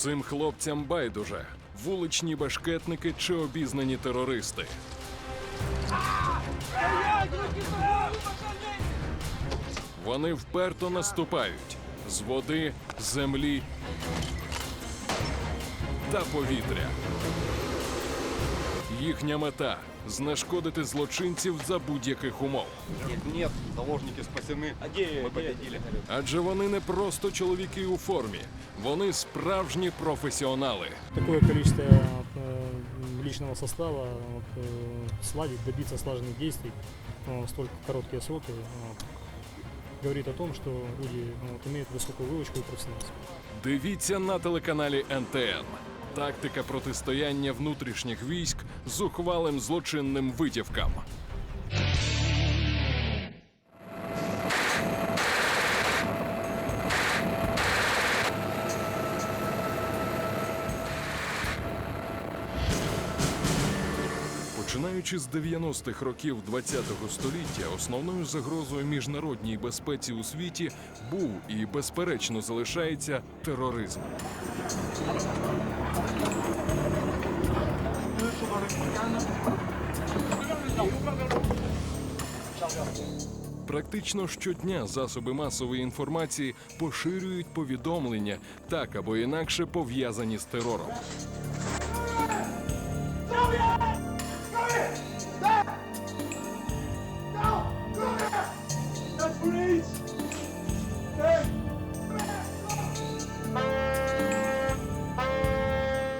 Цим хлопцям байдуже вуличні башкетники чи обізнані терористи. Вони вперто наступають з води, землі та повітря. Їхня мета знешкодити злочинців за будь-яких умов. Нет, нет, заложники спасены. Мы победили. Адже вони не просто чоловіки у формі, вони справжні професіонали. такое количество э, личного состава вот, э, сладить, добиться слаженных действий э, в столь короткие сроки э, говорит о том, что люди э, вот, имеют высокую выучку и профессионализм. Дивіться на телеканалі НТН. Тактика протистояння внутрішніх військ з ухвалим злочинним витівкам. Починаючи з 90-х років ХХ століття, основною загрозою міжнародній безпеці у світі був і безперечно залишається тероризм. Практично щодня засоби масової інформації поширюють повідомлення, так або інакше пов'язані з терором.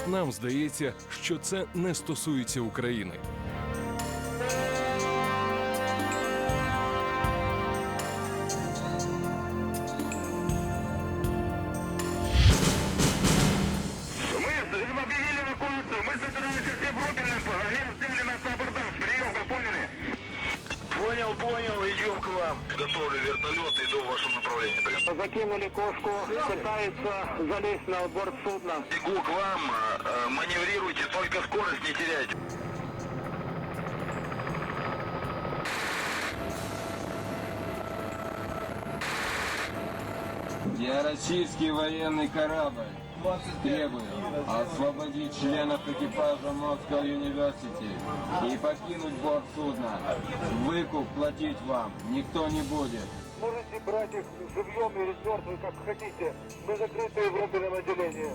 Нам здається, що це не стосується України. Готовлю вертолет, иду в вашем направлении. Прям. Закинули кошку, пытается залезть на борт судна. Бегу к вам, э, э, маневрируйте, только скорость не теряйте. Я российский военный корабль. Требую освободить членов экипажа Moscow University и покинуть борт судна. Выкуп платить вам никто не будет. Можете брать их живьем или мертвым, как хотите. Мы закрыты в рубленном отделении.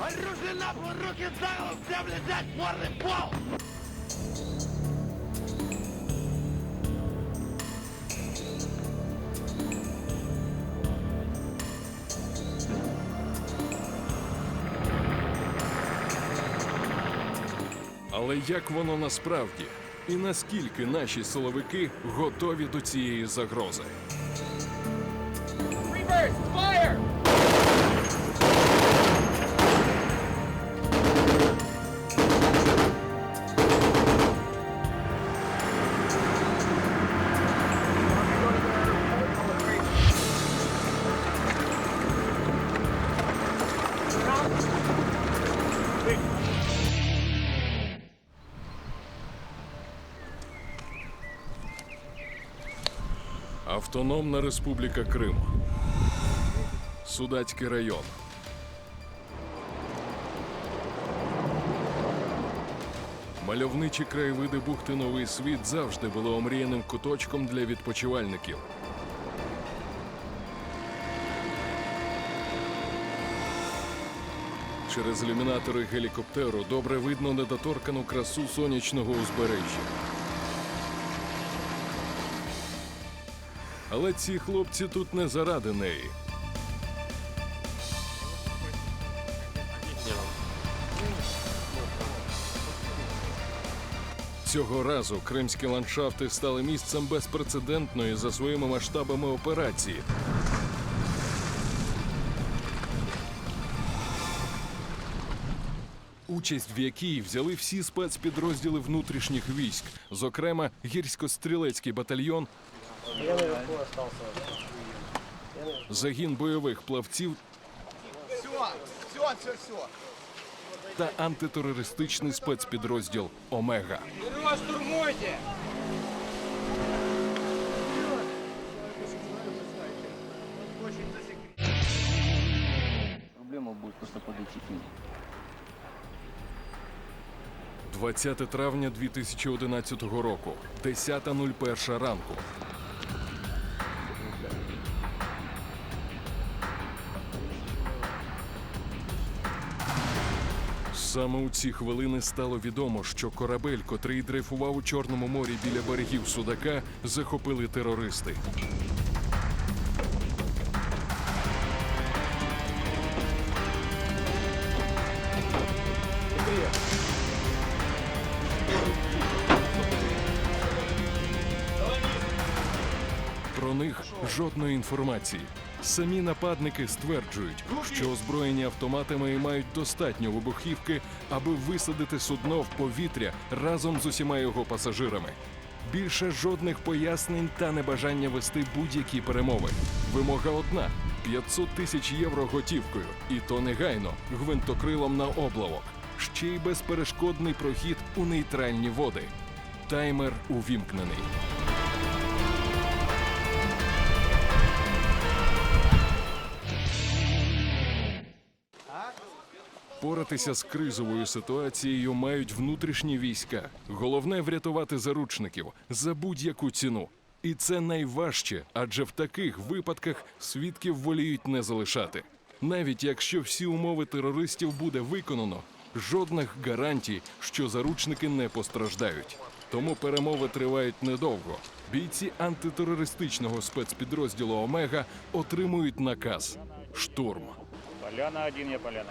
Оружие на пол, руки за голову, всем лежать, морды в пол! Але як воно насправді? І наскільки наші силовики готові до цієї загрози? Автономна Республіка Крим. Судацький район. Мальовничі краєвиди бухти Новий світ завжди були омріяним куточком для відпочивальників. Через ілюмінатори гелікоптеру добре видно недоторкану красу сонячного узбережжя. Але ці хлопці тут не заради неї. Цього разу кримські ландшафти стали місцем безпрецедентної за своїми масштабами операції. Участь в якій взяли всі спецпідрозділи внутрішніх військ, зокрема гірсько-стрілецький батальйон, загін бойових плавців та антитерористичний спецпідрозділ Омега. Штурмуйте! Проблема будет просто подойти к ним. 20 травня 2011 року, 10.01 ранку. Саме у ці хвилини стало відомо, що корабель, котрий дрейфував у Чорному морі біля берегів Судака, захопили терористи. Про них жодної інформації. Самі нападники стверджують, що озброєні автоматами мають достатньо вибухівки, аби висадити судно в повітря разом з усіма його пасажирами. Більше жодних пояснень та небажання вести будь-які перемови. Вимога одна: 500 тисяч євро готівкою, і то негайно гвинтокрилом на облавок. Ще й безперешкодний прохід у нейтральні води. Таймер увімкнений. Поратися з кризовою ситуацією мають внутрішні війська. Головне врятувати заручників за будь-яку ціну. І це найважче, адже в таких випадках свідків воліють не залишати. Навіть якщо всі умови терористів буде виконано, жодних гарантій, що заручники не постраждають. Тому перемови тривають недовго. Бійці антитерористичного спецпідрозділу Омега отримують наказ штурм. Поляна один, я поляна.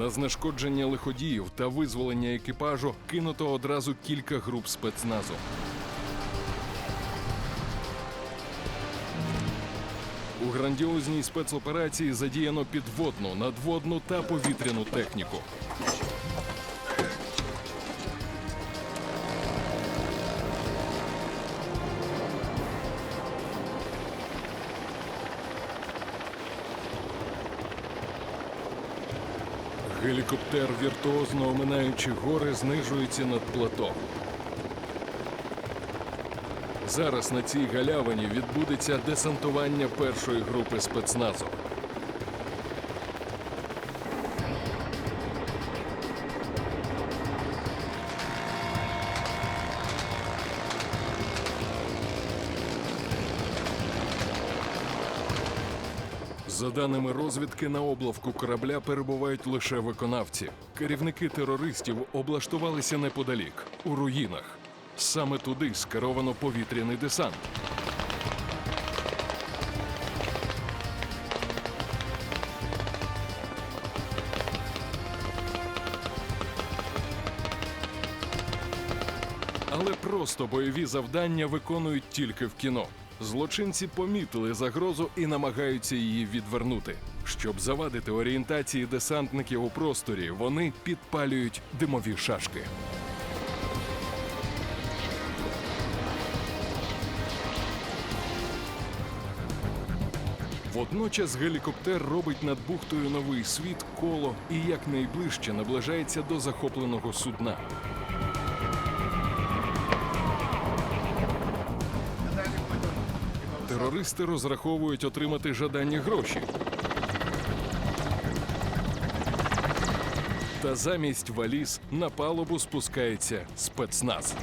На знешкодження лиходіїв та визволення екіпажу кинуто одразу кілька груп спецназу. У грандіозній спецоперації задіяно підводну, надводну та повітряну техніку. Гелікоптер, віртуозно оминаючи гори, знижується над плато. Зараз на цій галявині відбудеться десантування першої групи спецназу. Даними розвідки, на облавку корабля перебувають лише виконавці. Керівники терористів облаштувалися неподалік, у руїнах. Саме туди скеровано повітряний десант. Але просто бойові завдання виконують тільки в кіно. Злочинці помітили загрозу і намагаються її відвернути. Щоб завадити орієнтації десантників у просторі, вони підпалюють димові шашки. Водночас гелікоптер робить над бухтою новий світ коло і якнайближче наближається до захопленого судна. Терористи розраховують отримати жадані гроші. Та замість валіз на палубу спускається спецназ.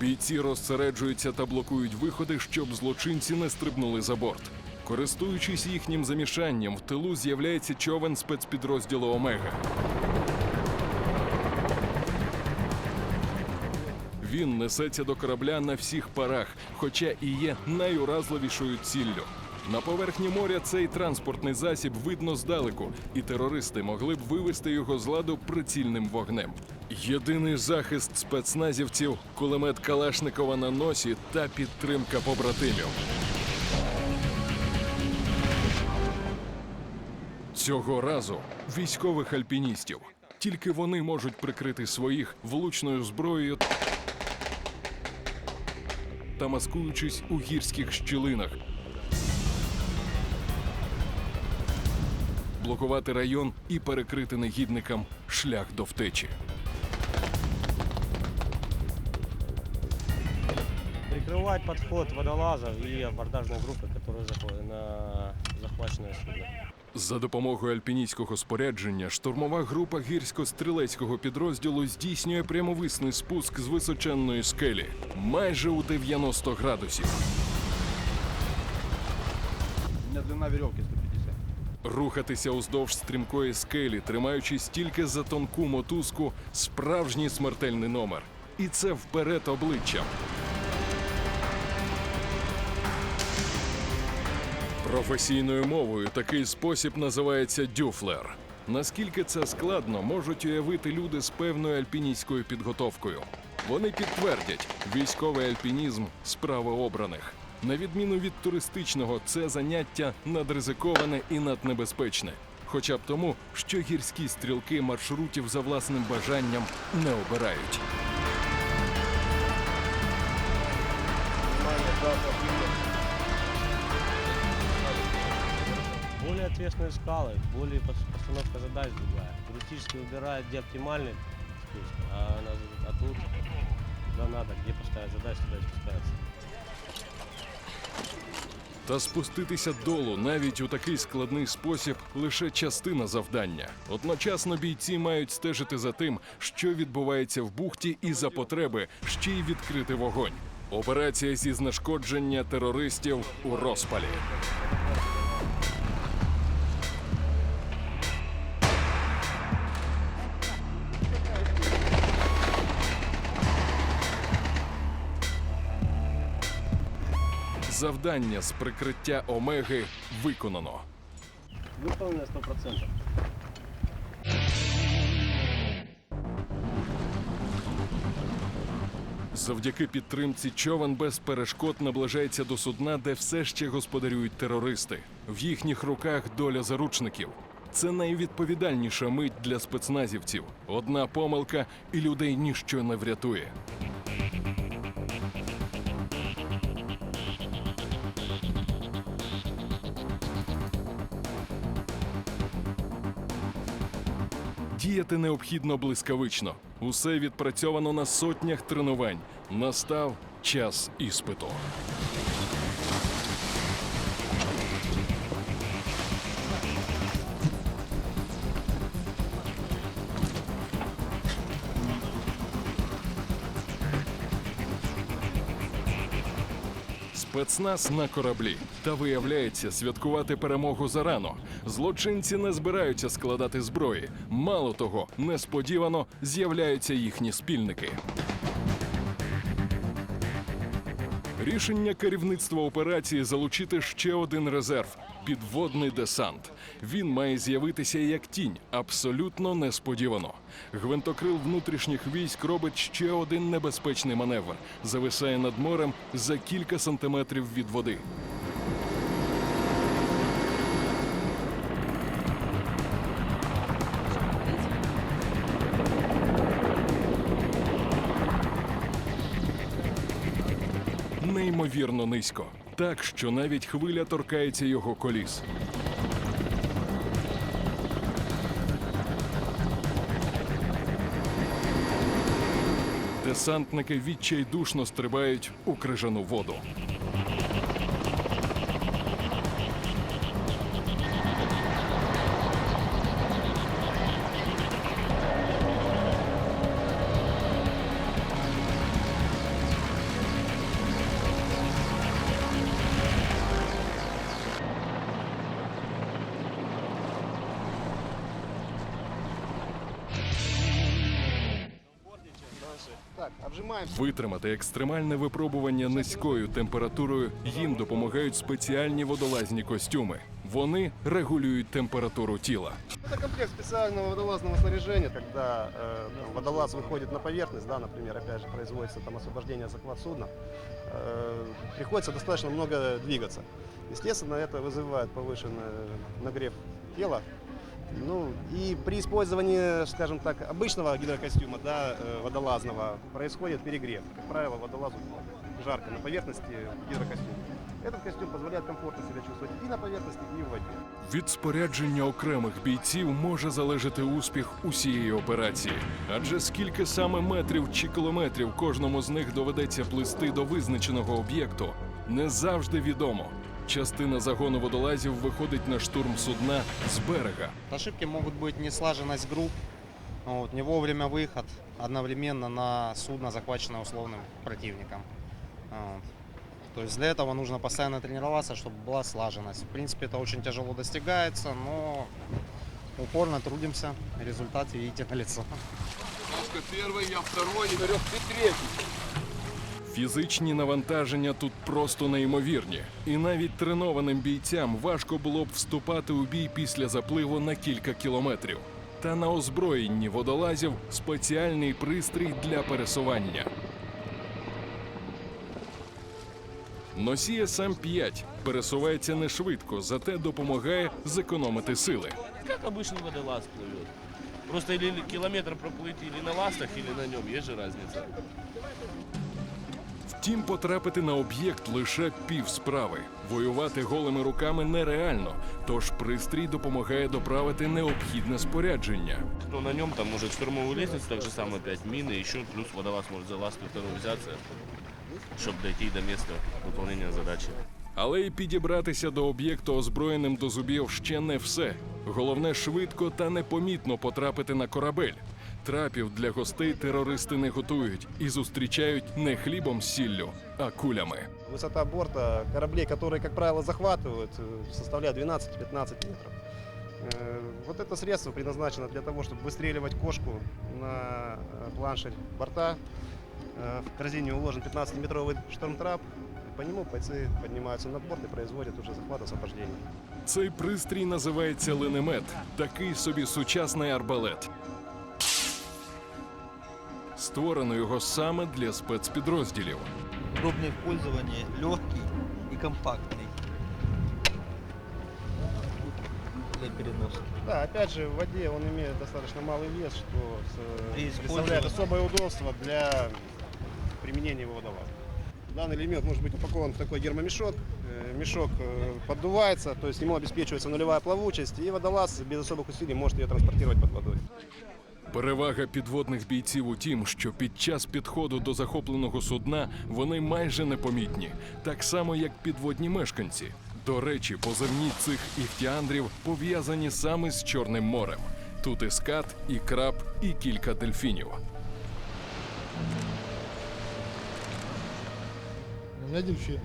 Бійці розсереджуються та блокують виходи, щоб злочинці не стрибнули за борт. Користуючись їхнім замішанням, в тилу з'являється човен спецпідрозділу Омега. Він несеться до корабля на всіх парах, хоча і є найуразливішою ціллю. На поверхні моря цей транспортний засіб видно здалеку, і терористи могли б вивести його з ладу прицільним вогнем. Єдиний захист спецназівців кулемет Калашникова на носі та підтримка побратимів. Цього разу військових альпіністів. Тільки вони можуть прикрити своїх влучною зброєю та маскуючись у гірських щілинах. Блокувати район і перекрити негідникам шлях до втечі. Прикрывать подход водолазов и абордажной группы, которые заходят на захваченное судно. За допомогою альпіністського спорядження штурмова група гірсько-стрілецького підрозділу здійснює прямовисний спуск з височенної скелі майже у 90 градусів. У меня длина веревки 150. Рухатися уздовж стрімкої скелі, тримаючись тільки за тонку мотузку, справжній смертельний номер. І це вперед обличчям. Професійною мовою такий спосіб називається дюфлер. Наскільки це складно, можуть уявити люди з певною альпіністською підготовкою. Вони підтвердять, військовий альпінізм справа обраних. На відміну від туристичного, це заняття надризиковане і наднебезпечне. Хоча б тому, що гірські стрілки маршрутів за власним бажанням не обирають. Более ответственные скалы, более пос- постановка задач другая. Туристически выбирает, где оптимальный спуск, а, на- а тут куда надо, где поставить задачу, туда и спускается. Та спуститися долу навіть у такий складний спосіб лише частина завдання. Одночасно бійці мають стежити за тим, що відбувається в бухті, і за потреби ще й відкрити вогонь. Операція зі знешкодження терористів у розпалі. Завдання з прикриття Омеги виконано. Выполнено 100%. Завдяки підтримці човен без перешкод наближається до судна, де все ще господарюють терористи. В їхніх руках доля заручників. Це найвідповідальніша мить для спецназівців. Одна помилка, і людей ніщо не врятує. Діяти необхідно блискавично. Усе відпрацьовано на сотнях тренувань. Настав час іспиту. Спецназ на кораблі. Та виявляється, святкувати перемогу зарано. Злочинці не збираються складати зброї. Мало того, несподівано з'являються їхні спільники. Рішення керівництва операції залучити ще один резерв підводний десант. Він має з'явитися як тінь, абсолютно несподівано. Гвинтокрил внутрішніх військ робить ще один небезпечний маневр. Зависає над морем за кілька сантиметрів від води. Неймовірно низько, так що навіть хвиля торкається його коліс. Десантники відчайдушно стрибають у крижану воду. Витримати екстремальне випробування низькою температурою їм допомагають спеціальні водолазні костюми. Вони регулюють температуру тіла. Это комплект специального водолазного снаряжения, когда э, там водолаз выходит на поверхность, да, например, опять же, производится там освобождение захват судна, э, приходится достаточно много двигаться. Естественно, это вызывает повышенный нагрев тела, Ну и при использовании, скажем так, обычного гидрокостюма, да, э, водолазного, происходит перегрев. Как правило, водолазу жарко на поверхности гидрокостюма. Этот костюм позволяет комфортно себя чувствовать и на поверхности, и в воде. Від спорядження окремих бійців може залежати успіх усієї операції, адже скільки саме метрів чи кілометрів кожному з них доведеться плисти до визначеного об'єкту, не завжди відомо. Частина загону водолазів виходить на штурм судна з берега. Ошибки могут быть неслаженность групп, вот, не вовремя выход одновременно на судно, захваченное условным противником. Вот. То есть для этого нужно постоянно тренироваться, чтобы была слаженность. В принципе, это очень тяжело достигается, но упорно трудимся, результат видите на лицо. Фізичні навантаження тут просто неймовірні, і навіть тренованим бійцям важко було б вступати у бій після запливу на кілька кілометрів. Та на озброєнні водолазів спеціальний пристрій для пересування. Носій СМ-5 пересувається не швидко, зате допомагає зекономити сили. Как обычный водолаз плывет. Просто или километр проплыть или на ластах, или на нем, есть же разница. Втім, потрапити на об'єкт лише пів справи. Воювати голими руками нереально, тож пристрій допомагає доправити необхідне спорядження. Ну, на нем там может штурмовую лестницу, так же самое 5 мин, и еще плюс водолаз может за ласту вторую взяться, чтобы дойти до места выполнения задачи. Але й підібратися до об'єкту озброєним до зубів ще не все. Головне швидко та непомітно потрапити на корабель. Трапів для гостей терористи не готують і зустрічають не хлібом з сіллю, а кулями. Высота борта кораблей, которые, как правило, захватывают, э, составляет 12-15 метров. Э, Вот это средство предназначено для того, чтобы выстреливать кошку на э, планшерь борта. Э, В корзине уложен 15-метровый штормтрап. По нему бойцы поднимаются на борт и производят уже захват освобождения. Цей пристрій називається линемет, такий собі сучасний арбалет. Створено його саме для спецпідрозділів. Удобный в пользовании, легкий и компактный. Для переноса. Да, опять же, в воде он имеет достаточно малый вес, что с- При представляет использовании- особое удобство для применения его водолаза. Данный элемент может быть упакован в такой гермомешок. Э, Мешок э, поддувается, то есть ему обеспечивается нулевая плавучесть, и водолаз без особых усилий может ее транспортировать под водой. Перевага підводних бійців у тім, що під час підходу до захопленого судна вони майже непомітні, так само як підводні мешканці. До речі, позивні цих іхтіандрів пов'язані саме з Чорним морем. Тут і скат, і краб, і кілька дельфінів. У меня дельфин.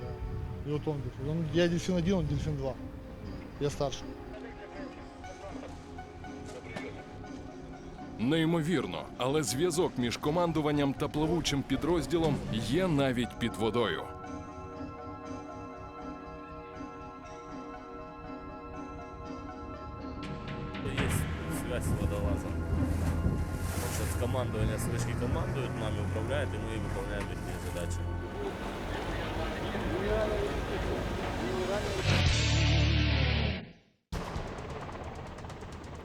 Да. И он дельфин. Я дельфин один, он дельфин два. Я старше. Неймовірно, але зв'язок між командуванням та плавучим підрозділом є навіть під водою. Есть связь с водолазом. Значит, с командования с вышки командуют, нами управляют, и мы выполняем их задачи.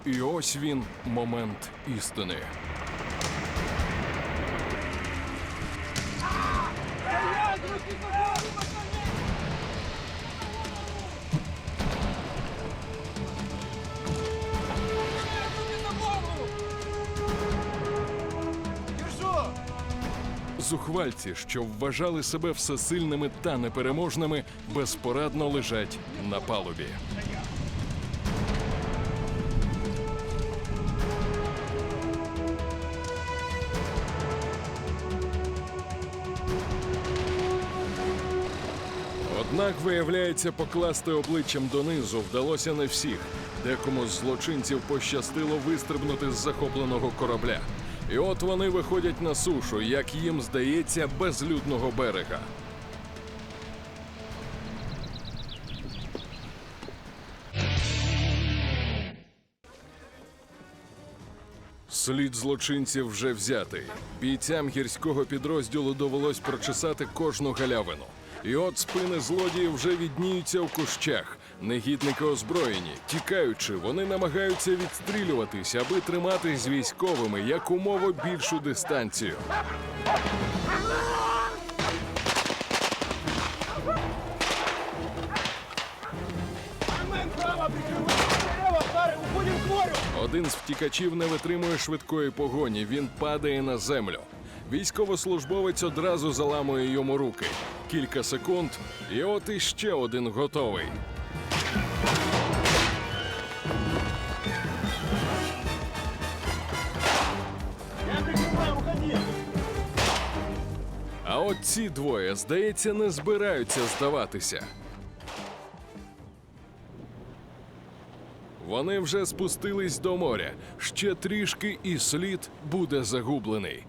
І ось він момент істини. Зухвальці, що вважали себе всесильними та непереможними, безпорадно лежать на палубі. Однак, виявляється, покласти обличчям донизу вдалося не всіх. Декому з злочинців пощастило вистрибнути з захопленого корабля. І от вони виходять на сушу, як їм здається, безлюдного берега. Слід злочинців вже взятий. Бійцям гірського підрозділу довелось прочесати кожну галявину. І от спини злодіїв вже відніються в кущах, Негідники озброєні. Тікаючи, вони намагаються відстрілюватись, аби тримати з військовими якомога більшу дистанцію. Один з втікачів не витримує швидкої погоні. Він падає на землю. Військовослужбовець одразу заламує йому руки. Кілька секунд, і от іще один готовий. А от ці двоє, здається, не збираються здаватися. Вони вже спустились до моря. Ще трішки і слід буде загублений.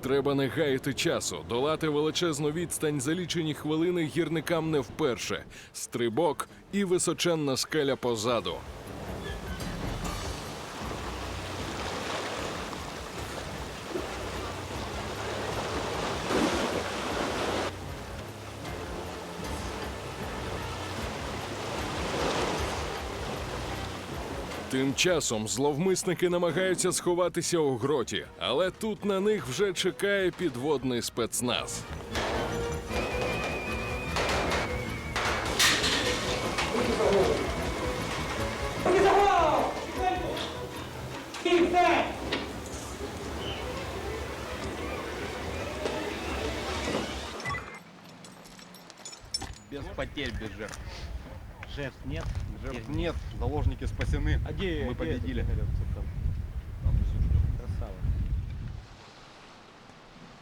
Треба не гаяти часу, долати величезну відстань за лічені хвилини гірникам не вперше. Стрибок і височенна скеля позаду. Тим часом зловмисники намагаються сховатися у гроті, але тут на них вже чекає підводний спецназ. Без потерь, без жертв. Жертв нет. Жертв нет, заложники спасены. А где Мы победили.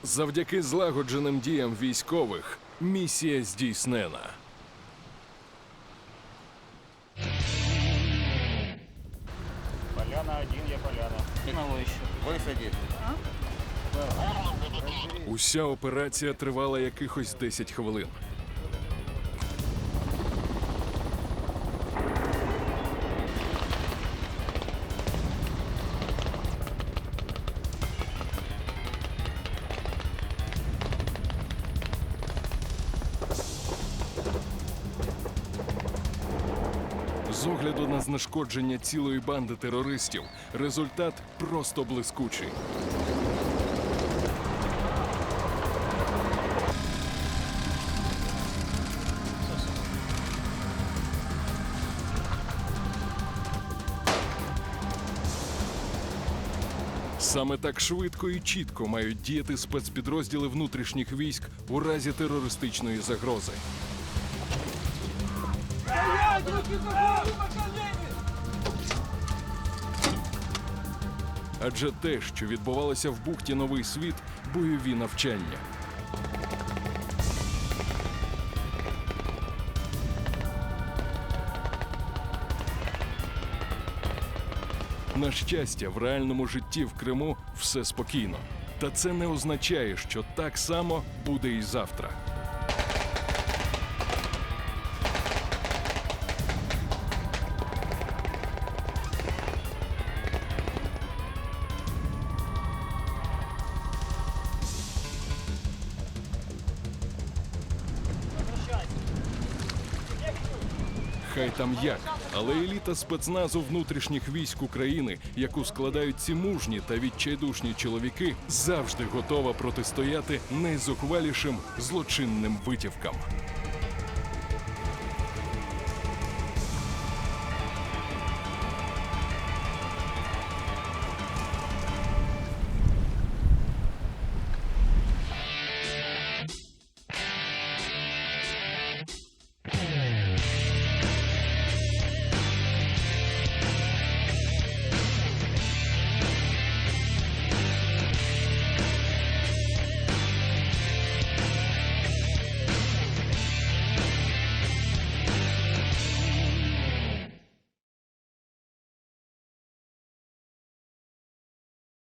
Завдяки злагодженим діям військових місія здійснена. Поляна один, я поляна. Уся операція тривала якихось 10 хвилин. Огляду на знешкодження цілої банди терористів, результат просто блискучий. Саме так швидко і чітко мають діяти спецпідрозділи внутрішніх військ у разі терористичної загрози. Адже те, що відбувалося в бухті Новий світ, бойові навчання. На щастя, в реальному житті в Криму все спокійно. Та це не означає, що так само буде і завтра. Як, але еліта спецназу внутрішніх військ України, яку складають ці мужні та відчайдушні чоловіки, завжди готова протистояти найзухвалішим злочинним витівкам.